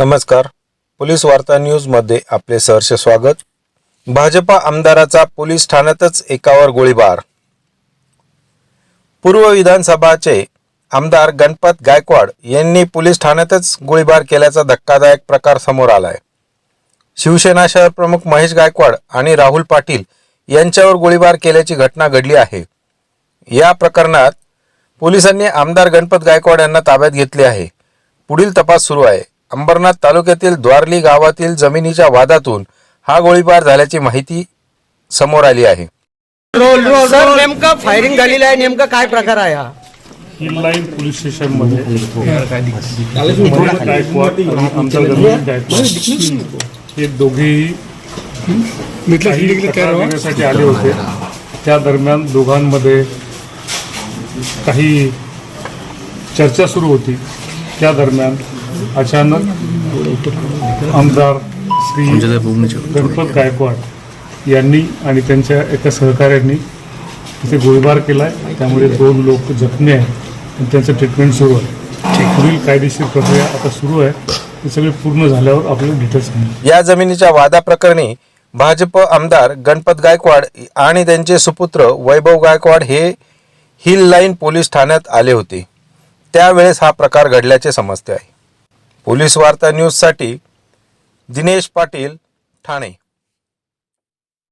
नमस्कार. पोलीस वार्ता न्यूजमध्ये आपले सहर्ष स्वागत. भाजपा आमदाराचा पोलीस ठाण्यातच एकावर गोळीबार. पूर्व विधानसभाचे आमदार गणपत गायकवाड यांनी पोलीस ठाण्यातच गोळीबार केल्याचा धक्कादायक प्रकार समोर आलाय. शिवसेना शहर प्रमुख महेश गायकवाड आणि राहुल पाटील यांच्यावर गोळीबार केल्याची घटना घडली आहे. या प्रकरणात पोलिसांनी आमदार गणपत गायकवाड यांना ताब्यात घेतले आहे. पुढील तपास सुरू आहे. अंबरनाथ तालुक्यातील द्वारली गावातील जमिनीच्या वादातून हा गोळीबार झाल्याची माहिती समोर आली आहे. सर नेमकं फायरिंग झालेलं आहे. नेमकं काय प्रकार आहे हा? हिल लाईन पोलीस स्टेशनमध्ये गायकवाड आणि गायकवाड हे दोघेही काही तक्रार देण्यासाठी आले होते. त्या दरम्यान दोघांमध्ये काही चर्चा सुरू होती. त्या दरम्यान अचानक आमदार श्री गणपत गायकवाड यांनी आणि त्यांच्या एका सहकाऱ्यांनी तिथे गोळीबार केलाय. त्यामुळे दोन लोक जखमी आहेत आणि त्यांचं ट्रीटमेंट सुरू आहे. पुढील कायदेशीर प्रक्रिया आता सुरू आहे. ते सगळे पूर्ण झाल्यावर आपल्याला डिटेल्स मिळेल या जमिनीच्या वादाप्रकरणी भाजप आमदार गणपत गायकवाड आणि त्यांचे सुपुत्र वैभव गायकवाड हे हिल लाईन पोलीस ठाण्यात आले होते. त्यावेळेस हा प्रकार घडल्याचे समजते आहे. पोलीस वार्ता न्यूजसाठी दिनेश पाटील ठाणे.